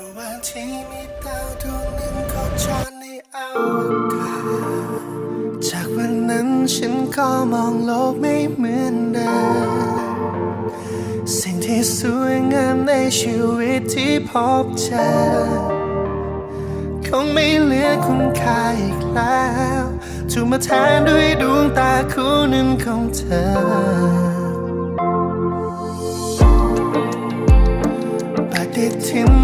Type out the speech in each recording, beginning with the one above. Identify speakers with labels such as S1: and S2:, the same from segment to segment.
S1: ระหว่างที่มีดาวดวงหนึ่งโคจรในอวกาศจากวันนั้นฉันก็มองโลกไม่เหมือนเดิมสิ่งที่สวยงามในชีวิตที่พบเจอคงไม่เหลือคุณค่าอีกแล้วถูกมาแทนด้วยดวงตาคู่หนึ่งของเธอปฏิทิน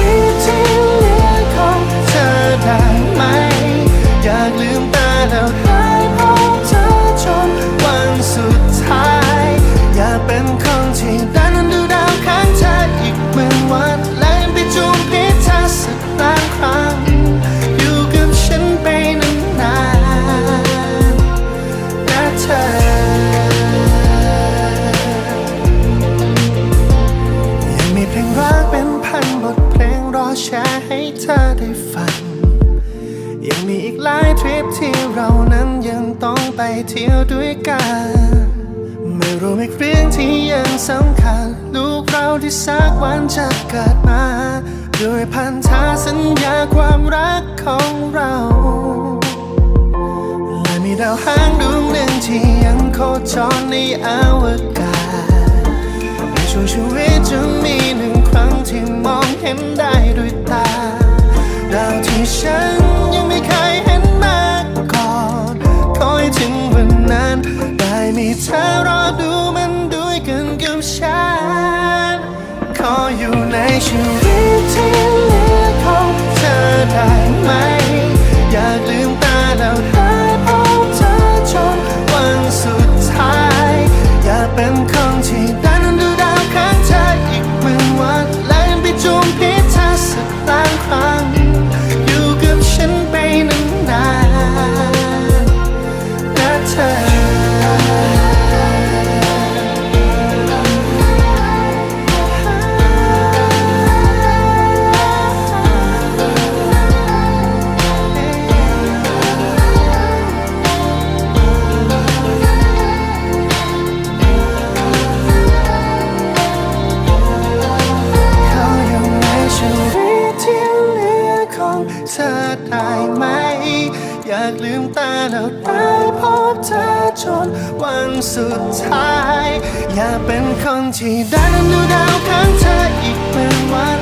S1: ไปเที่ยวด้วยกัน ไม่รู้อีกเรื่องที่ยังสำคัญ ลูกเราที่สักวันจะเกิดมา ด้วยพันธาสัญญาความรักของเราและมีดาวหางดวงหนึ่งที่ยังโคจรในอวกาศในช่วงชีวิตจะมีหนึ่งครั้งที่มองเห็นได้ด้วยตา ฉัน ขออยู่ในชีวิตที่เหลือของเธอได้ไหม อยากลืมตาแล้วหาพบเธอจนวันสุดท้าย อยากเป็นคนที่ได้ ของเธอได้ไหม อยากลืมตาแล้วได้พบเธอจนวันสุดท้าย อยากเป็นคนที่ได้นั้นดูดาวข้างเธออีกเป็นวัน